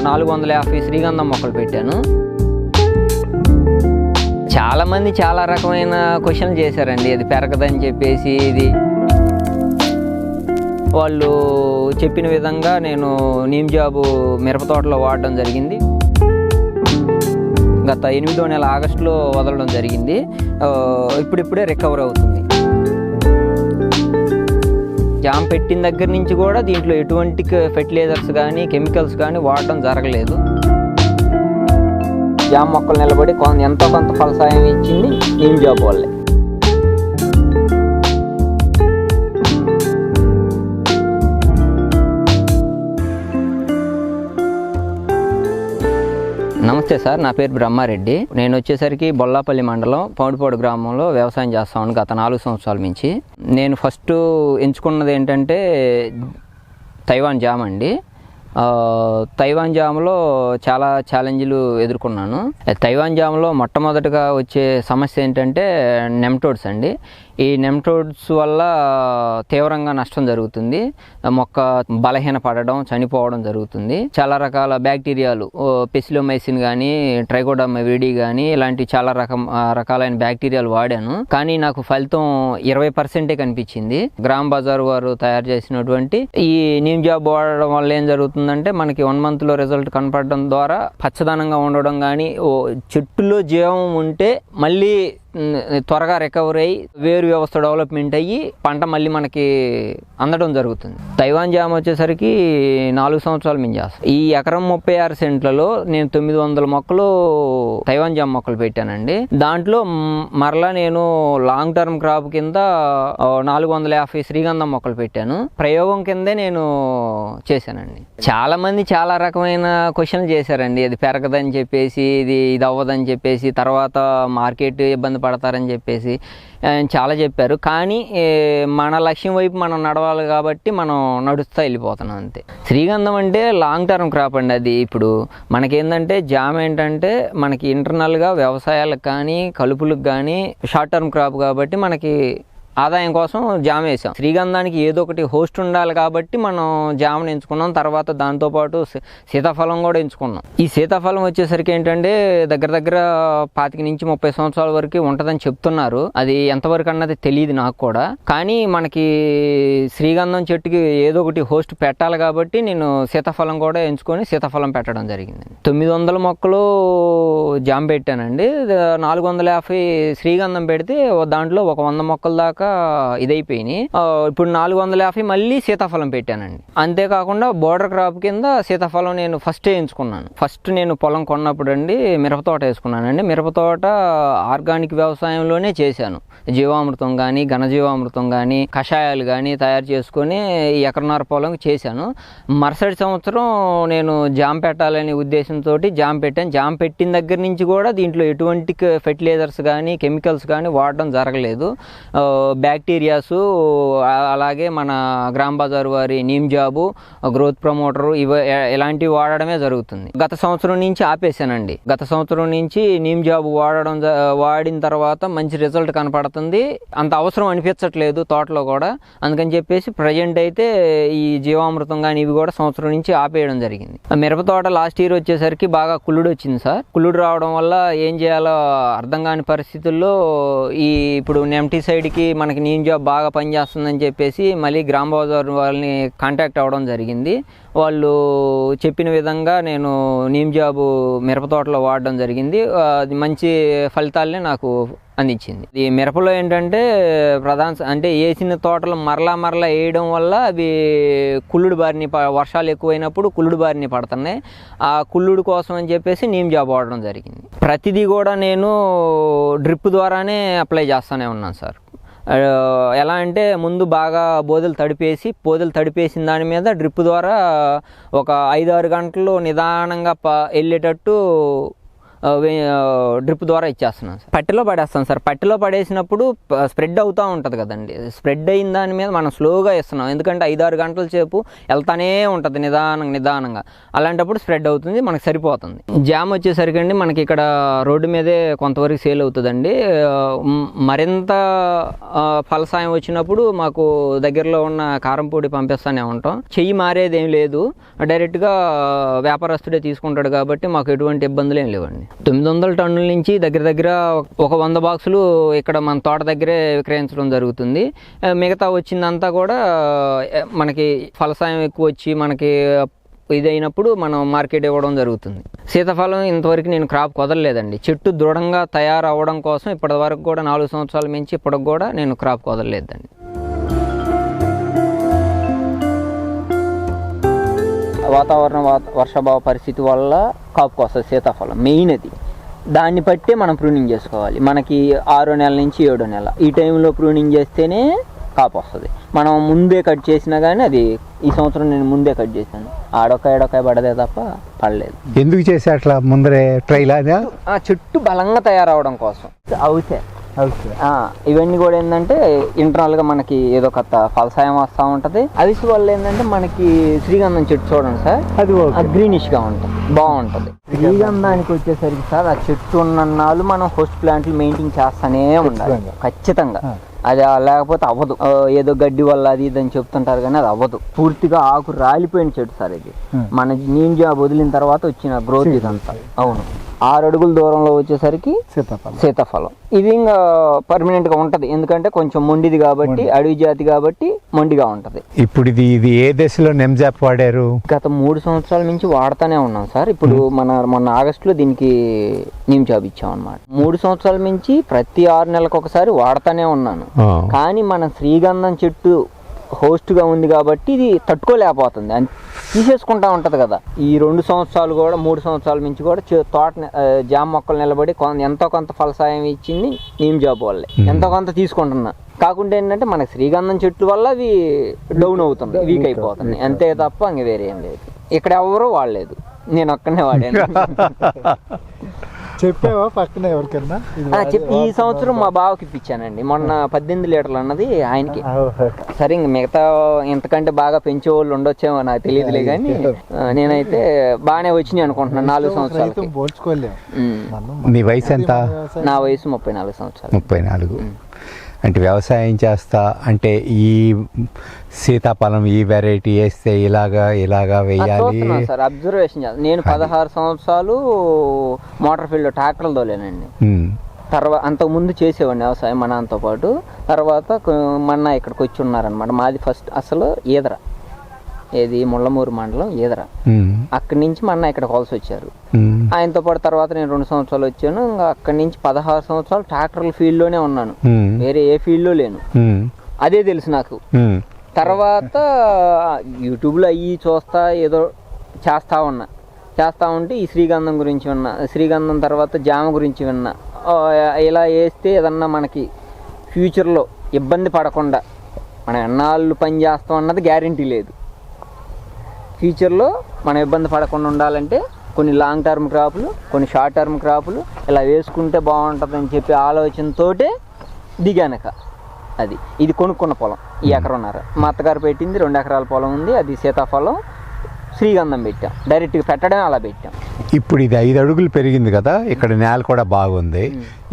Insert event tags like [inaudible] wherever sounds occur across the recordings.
నాలుగు వందల యాభై శ్రీగంధం మొక్కలు పెట్టాను. చాలామంది చాలా రకమైన క్వశ్చన్లు చేశారండి. అది పెరగదని చెప్పేసి ఇది. వాళ్ళు చెప్పిన విధంగా నేను నీమ్ జాబు మిరప తోటలో వాడడం జరిగింది. గత ఎనిమిదో నెల ఆగస్టులో వదలడం జరిగింది. ఇప్పుడిప్పుడే రికవర్ అవుతుంది. జామ్ పెట్టిన దగ్గర నుంచి కూడా దీంట్లో ఎటువంటి ఫెర్టిలైజర్స్ కానీ కెమికల్స్ కానీ వాడడం జరగలేదు. జామ్ మొక్కలు నిలబడి కొంత ఎంతో కొంత ఫలసాయం ఇచ్చింది నీమ్ జాబ్ వాళ్ళే నమస్తే సార్ నా పేరు బ్రహ్మారెడ్డి. నేను వచ్చేసరికి బొల్లాపల్లి మండలం పౌడిపోడు గ్రామంలో వ్యవసాయం చేస్తాను గత నాలుగు సంవత్సరాల నుంచి. నేను ఫస్ట్ ఎంచుకున్నది ఏంటంటే తైవాన్ జామ్ అండి. తైవాన్ జామ్లో చాలా ఛాలెంజ్లు ఎదుర్కొన్నాను. తైవాన్ జామ్లో మొట్టమొదటిగా వచ్చే సమస్య ఏంటంటే నెమ్టోడ్స్ అండి. ఈ నెమ్టోడ్స్ వల్ల తీవ్రంగా నష్టం జరుగుతుంది. మొక్క బలహీన పడడం చనిపోవడం జరుగుతుంది. చాలా రకాల బ్యాక్టీరియాలు పెసిలోమైసిన్ కానీ ట్రైకోడమ్ విడి కానీ ఇలాంటి చాలా రకం రకాలైన బ్యాక్టీరియాలు వాడాను. కానీ నాకు ఫలితం ఇరవై పర్సెంటే కనిపించింది. గ్రామ్ బజార్ వారు తయారు చేసినటువంటి ఈ నీమ్ జాబ్ వాడడం వల్ల ఏం జరుగుతుందంటే మనకి వన్ మంత్లో రిజల్ట్ కనపడడం ద్వారా పచ్చదనంగా ఉండడం కానీ ఓ చెట్టులో జీవం ఉంటే మళ్ళీ త్వరగా రికవర్ అయ్యి వేరు వ్యవస్థ డెవలప్మెంట్ అయ్యి పంట మళ్ళీ మనకి అందడం జరుగుతుంది. తైవాన్ జామ్ వచ్చేసరికి నాలుగు సంవత్సరాలు మించేస్తాం ఈ ఎకరం ముప్పై ఆరు సెంట్లలో నేను తొమ్మిది వందల మొక్కలు తైవాన్ జామ్ మొక్కలు పెట్టానండి. దాంట్లో మరలా నేను లాంగ్ టర్మ్ క్రాప్ కింద నాలుగు వందల యాభై శ్రీగంధం మొక్కలు పెట్టాను. ప్రయోగం కిందే నేను చేశానండి. చాలా మంది చాలా రకమైన క్వశ్చన్లు చేశారండి. అది పెరగదని చెప్పేసి ఇది ఇది అవ్వదని చెప్పేసి తర్వాత మార్కెట్ ఇబ్బంది పడతారని చెప్పేసి చాలా చెప్పారు. కానీ మన లక్ష్యం వైపు మనం నడవాలి కాబట్టి మనం నడుస్తూ వెళ్ళిపోతున్నాం అంతే. శ్రీగంధం అంటే లాంగ్ టర్మ్ క్రాప్ అండి అది. ఇప్పుడు మనకేంటంటే జామ్ ఏంటంటే మనకి ఇంటర్నల్గా వ్యవసాయాలకు కానీ కలుపులకు కానీ షార్ట్ టర్మ్ క్రాప్ కాబట్టి మనకి ఆదాయం కోసం జామ వేసాం. శ్రీగంధానికి ఏదో ఒకటి హోస్ట్ ఉండాలి కాబట్టి మనం జామను ఎంచుకున్నాం. తర్వాత దాంతోపాటు సీతాఫలం కూడా ఎంచుకున్నాం. ఈ సీతాఫలం వచ్చేసరికి ఏంటంటే దగ్గర దగ్గర పాతిక నుంచి ముప్పై సంవత్సరాల వరకు ఉంటుందని చెప్తున్నారు. అది ఎంతవరకు అన్నది తెలియదు నాకు కూడా. కానీ మనకి శ్రీగంధం చెట్టుకి ఏదో ఒకటి హోస్ట్ పెట్టాలి కాబట్టి నేను సీతాఫలం కూడా ఎంచుకొని సీతాఫలం పెట్టడం జరిగింది. తొమ్మిది వందల మొక్కలు జామ పెట్టానండి. నాలుగు వందల యాభై శ్రీగంధం పెడితే దాంట్లో ఒక వంద మొక్కల దాకా ఇదైపోయినాయి. ఇప్పుడు నాలుగు వందల యాభై మళ్ళీ సీతాఫలం పెట్టానండి. అంతేకాకుండా బోర్డర్ క్రాప్ కింద సీతాఫలం నేను ఫస్ట్ వేయించుకున్నాను ఫస్ట్ నేను పొలం కొన్నప్పుడు అండి మిరపతోట వేసుకున్నానండి. మిరపతోట ఆర్గానిక్ వ్యవసాయంలోనే చేశాను. జీవామృతం కానీ ఘనజీవామృతం కానీ కషాయాలు కానీ తయారు చేసుకొని ఎకరన్నర పొలం చేశాను. మరుసటి సంవత్సరం నేను జామ్ పెట్టాలనే ఉద్దేశంతో జామ్ పెట్టాను. జామ్ పెట్టిన దగ్గర నుంచి కూడా దీంట్లో ఎటువంటి ఫెర్టిలైజర్స్ కానీ కెమికల్స్ కానీ వాడడం జరగలేదు. బ్యాక్టీరియాస్ అలాగే మన గ్రామ్ బజార్ వారి నీమ్ జాబు గ్రోత్ ప్రమోటర్ ఇవ ఇలాంటివి వాడడమే జరుగుతుంది. గత సంవత్సరం నుంచి ఆపేశానండి. గత సంవత్సరం నుంచి నీమ్ జాబు వాడడం వాడిన తర్వాత మంచి రిజల్ట్ కనపడుతుంది. అంత అవసరం అనిపించట్లేదు తోటలో కూడా. అందుకని చెప్పేసి ప్రజెంట్ అయితే ఈ జీవామృతం కానీ ఇవి కూడా సంవత్సరం నుంచి ఆపేయడం జరిగింది. ఆ మిరప తోట లాస్ట్ ఇయర్ వచ్చేసరికి బాగా కుళ్ళుడు వచ్చింది సార్. కుళ్ళుడు రావడం వల్ల ఏం చేయాలో అర్థం కాని పరిస్థితుల్లో ఈ ఇప్పుడు నెమ్టీ సైడ్కి మనకి నీమ్ జాబ్ బాగా పనిచేస్తుందని చెప్పేసి మళ్ళీ గ్రామ బజార్ వాళ్ళని కాంటాక్ట్ అవ్వడం జరిగింది. వాళ్ళు చెప్పిన విధంగా నేను నీమ్ జాబు మిరప తోటలో వాడడం జరిగింది. అది మంచి ఫలితాలని నాకు అందించింది. ఈ మిరపలో ఏంటంటే ప్రధాన అంటే వేసిన తోటలు మరలా మరలా వేయడం వల్ల అవి కుళ్ళుడు బారిని ప- వర్షాలు ఎక్కువైనప్పుడు కుళ్ళుడు బారిని పడుతున్నాయి. ఆ కుళ్ళుడు కోసం అని చెప్పేసి నీమ్ జాబ్ వాడడం జరిగింది. ప్రతిదీ కూడా నేను డ్రిప్ ద్వారానే అప్లై చేస్తూనే ఉన్నాను సార్. ఎలా అంటే ముందు బాగా బోదెలు తడిపేసి బోదెలు తడిపేసిన దాని మీద డ్రిప్ ద్వారా ఒక ఐదు ఆరు గంటలు నిదానంగా ప వెళ్ళేటట్టు డ్రిప్ ద్వారా ఇచ్చేస్తున్నాను సార్. పట్టిలో పడేస్తాను సార్. పట్టిలో పడేసినప్పుడు స్ప్రెడ్ అవుతూ ఉంటుంది కదండి. స్ప్రెడ్ అయిన దాని మీద మనం స్లోగా ఇస్తున్నాం ఎందుకంటే ఐదారు గంటల సేపు వెళ్తానే ఉంటుంది నిదానంగా నిదానంగా. అలాంటప్పుడు స్ప్రెడ్ అవుతుంది మనకు సరిపోతుంది. జామ్ వచ్చేసరికి అండి మనకి ఇక్కడ రోడ్డు మీదే కొంతవరకు సేల్ అవుతుందండి. మరింత ఫలసాయం వచ్చినప్పుడు మాకు దగ్గరలో ఉన్న కారంపొడి పంపిస్తానే ఉంటాం. చెయ్యి మారేది ఏం లేదు. డైరెక్ట్గా వ్యాపారస్తుడే తీసుకుంటాడు కాబట్టి మాకు ఎటువంటి ఇబ్బందులు ఏం లేవండి. తొమ్మిది వందల టన్నుల నుంచి దగ్గర దగ్గర ఒక వంద బాక్సులు ఇక్కడ మన తోట దగ్గరే విక్రయించడం జరుగుతుంది. మిగతా వచ్చిందంతా కూడా మనకి ఫలసాయం ఎక్కువ వచ్చి మనకి ఇదైనప్పుడు మనం మార్కెట్ ఇవ్వడం జరుగుతుంది. సీతాఫలం ఇంతవరకు నేను క్రాప్ కుదరలేదండి. చెట్టు దృఢంగా తయారవ్వడం కోసం ఇప్పటి వరకు కూడా నాలుగు సంవత్సరాల మించి ఇప్పటికి కూడా నేను క్రాప్ కుదరలేదండి. వాతావరణ వాత- వర్షాభావ పరిస్థితి వల్ల కాపుకు వస్తుంది సీతాఫలం మెయిన్ అది దాన్ని బట్టే మనం ప్రూనింగ్ చేసుకోవాలి. మనకి ఆరో నెల నుంచి ఏడో నెల. ఈ టైంలో ప్రూనింగ్ చేస్తేనే కాపు వస్తుంది. మనం ముందే కట్ చేసినా కానీ అది ఈ సంవత్సరం నేను ముందే కట్ చేశాను. ఆడొక ఏడొక పడదే తప్ప పడలేదు. ఎందుకు చేసే అట్లా ముందరే ట్రైల్ చెట్టు బలంగా తయారవడం కోసం. అవుతే ఆ, ఇవన్నీ కూడా ఏంటంటే ఇంటర్నల్గా మనకి ఏదో కొత్త ఫలసాయం వస్తూ ఉంటుంది. అవిసి వల్ల ఏంటంటే మనకి శ్రీగంధం చెట్టు చూడండి సార్. అది గ్రీనిష్గా ఉంటుంది. బాగుంటుంది. శ్రీగంధానికి వచ్చేసరికి సార్ ఆ చెట్టు ఉన్నన్నాళ్ళు మనం హోస్ట్ ప్లాంట్లు మెయింటైన్ చేస్తానే ఉండాలి. ఖచ్చితంగా. అది లేకపోతే అవ్వదు. ఏదో గడ్డి వల్ల అది ఇది అని చెప్తుంటారు కానీ అది అవ్వదు. పూర్తిగా ఆకు రాలిపోయిన చెట్టు సార్ ఇది. మన నీమ్ జాబ్ వదిలిన తర్వాత వచ్చిన గ్రోత్ ఇదంతా. అవును. ఆరు అడుగుల దూరంలో వచ్చేసరికి సీతాఫలం. సీతాఫలం. ఇది ఇంకా పర్మనెంట్గా ఉంటది. ఎందుకంటే కొంచెం మొండిది కాబట్టి అడవి జాతి కాబట్టి మొండిగా ఉంటది. ఇప్పుడు ఇది ఇది ఏ దశలో నెమ్జాప్ వాడారు? గత మూడు సంవత్సరాల నుంచి వాడుతూనే ఉన్నాం సార్. ఇప్పుడు మన మొన్న ఆగస్టులో దీనికి నీమ్ జాబ్ ఇచ్చాం అనమాట మూడు సంవత్సరాల నుంచి ప్రతి ఆరు నెలలకు ఒకసారి వాడుతూనే ఉన్నాను. కానీ మన శ్రీగంధం చెట్టు host గా ఉంది కాబట్టి ఇది తట్టుకోలేకపోతుంది. అన్- తీసేసుకుంటా ఉంటది కదా. ఈ రెండు సంవత్సరాలు కూడా మూడు సంవత్సరాల నుంచి కూడా తోట జామ మొక్కలు నిలబడి కొం- ఎంతో కొంత ఫలసాయం ఇచ్చింది నీమ్ జాబ్ వల్లే. ఎంతో కొంత తీసుకుంటున్నా. కాకుండా ఏంటంటే మనకి శ్రీగంధం చెట్టు వల్ల అవి డౌన్ అవుతుంది వీక్ అయిపోతుంది. అంతే తప్ప ఇంక వేరే ఏం లేదు. ఇక్కడ ఎవరు వాడలేదు. నేను ఒక్కనే వాడాను. [laughs] చెప్పావా పక్కన ఎవరికన్నా చెప్పి ఈ సంవత్సరం మా బావకి ఇప్పించానండి. మొన్న పద్దెనిమిది లీటర్లు అన్నది ఆయనకి. సరే ఇంక మిగతా ఇంతకంటే బాగా పెంచే వాళ్ళు ఉండొచ్చేమో నాకు తెలియదులే కానీ నేనైతే బాగానే వచ్చినాయి అనుకుంటున్నాను నాలుగు. మనం నీ వయసు ఎంత? నా వయసు ముప్పై నాలుగు సంవత్సరాలు. ముప్పై నాలుగు. అంటే వ్యవసాయం చేస్తా అంటే ఈ సీతాఫలం ఈ వెరైటీ వేస్తే ఇలాగా ఇలాగా వేయాలి. సార్ అబ్జర్వేషన్ నేను పదహారు సంవత్సరాలు మోటార్ ఫీల్డ్ ట్రాక్టర్లు తోలేనండి. తర్వాత అంతకు ముందు చేసేవాడిని వ్యవసాయం మా నాన్నతో పాటు. తర్వాత మొన్న ఇక్కడికి వచ్చి ఉన్నారనమాట మాది ఫస్ట్ అసలు ఈదర. ఏది ముళ్ళమూరు మండలం ఈదర. అక్కడి నుంచి మా అన్న ఇక్కడికి వలస వచ్చారు. ఆయనతో పాటు తర్వాత నేను రెండు సంవత్సరాలు వచ్చాను. ఇంకా అక్కడి నుంచి పదహారు సంవత్సరాలు ట్రాక్టర్ల ఫీల్డ్లోనే ఉన్నాను. వేరే ఏ ఫీల్డ్లో లేను. ఉమ్, అదే తెలుసు నాకు. తర్వాత యూట్యూబ్లో అయ్యి చూస్తా ఏదో చేస్తా ఉన్నా. చేస్తా ఉంటే ఈ శ్రీగంధం గురించి విన్నా. శ్రీగంధం తర్వాత జామ గురించి విన్నా. ఇలా వేస్తే ఏదన్నా మనకి ఫ్యూచర్లో ఇబ్బంది పడకుండా మనం ఎన్నాళ్ళు పని చేస్తాం అన్నది గ్యారంటీ లేదు. ఫ్యూచర్లో మనం ఇబ్బంది పడకుండా ఉండాలంటే కొన్ని లాంగ్ టర్మ్ క్రాపులు కొన్ని షార్ట్ టర్మ్ క్రాపులు ఇలా వేసుకుంటే బాగుంటుందని చెప్పి ఆలోచనతోటే దిగానక అది. ఇది కొనుక్కున్న పొలం ఈ ఎకరన్నర. మా అత్తగారు పెట్టింది రెండు ఎకరాల పొలం ఉంది అది సీతాఫలం శ్రీగంధం పెట్టాం. డైరెక్ట్గా పెట్టడమే అలా పెట్టాం. ఇప్పుడు ఇది ఐదు అడుగులు పెరిగింది కదా ఇక్కడ నేల కూడా బాగుంది.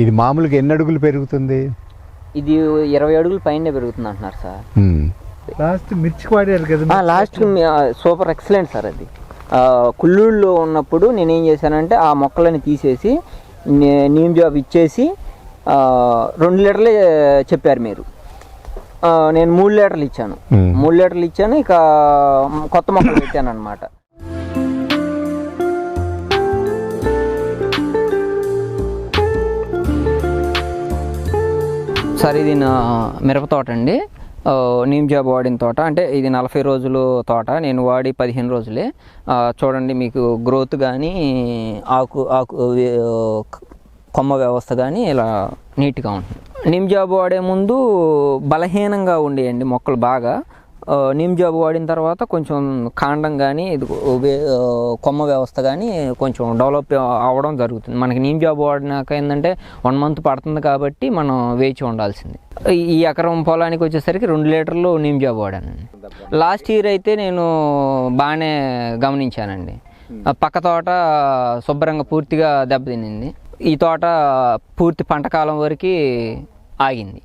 ఇది మామూలుగా ఎన్ని అడుగులు పెరుగుతుంది? ఇది ఇరవై అడుగుల పైనే పెరుగుతుంది అంటున్నారు సార్. లాస్ట్ వాడారు కదా లాస్ట్ సూపర్ ఎక్సలెంట్ సార్ అది. కుల్లూరులో ఉన్నప్పుడు నేనేం చేశానంటే ఆ మొక్కలని తీసేసి నీమ్ జాబ్ ఇచ్చేసి ఆ, రెండు లీటర్లే చెప్పారు మీరు. ఆ, నేను మూడు లీటర్లు ఇచ్చాను. మూడు లీటర్లు ఇచ్చాను ఇక కొత్త మొక్కలు పెట్టాను అనమాట సార్ ఇది నా మిరప తోట అండి. ఆ, నీమ్ జాబ్ వాడిన తోట. అంటే ఇది నలభై రోజులు తోట. నేను వాడి పదిహేను రోజులే. చూడండి మీకు గ్రోత్ కానీ ఆకు ఆకు కొమ్మ వ్యవస్థ కానీ ఇలా నీట్గా ఉంటుంది. నిమ్జాబ్ వాడే ముందు బలహీనంగా ఉండేయండి మొక్కలు బాగా. నీమ్ జాబ్ వాడిన తర్వాత కొంచెం కాండం కానీ ఇది కొమ్మ వ్యవస్థ కానీ కొంచెం డెవలప్ అవ్వడం జరుగుతుంది. మనకి నీమ్ జాబ్ వాడినాక ఏంటంటే వన్ మంత్ పడుతుంది కాబట్టి మనం వేచి ఉండాల్సింది. ఈ- ఎకరం పొలానికి వచ్చేసరికి రెండు లీటర్లు నీమ్ జాబ్ వాడానండి లాస్ట్ ఇయర్ అయితే నేను బాగానే గమనించానండి. ఆ పక్క తోట శుభ్రంగా పూర్తిగా దెబ్బతినింది. ఈ తోట పూర్తి పంట కాలం వరకు ఆగింది.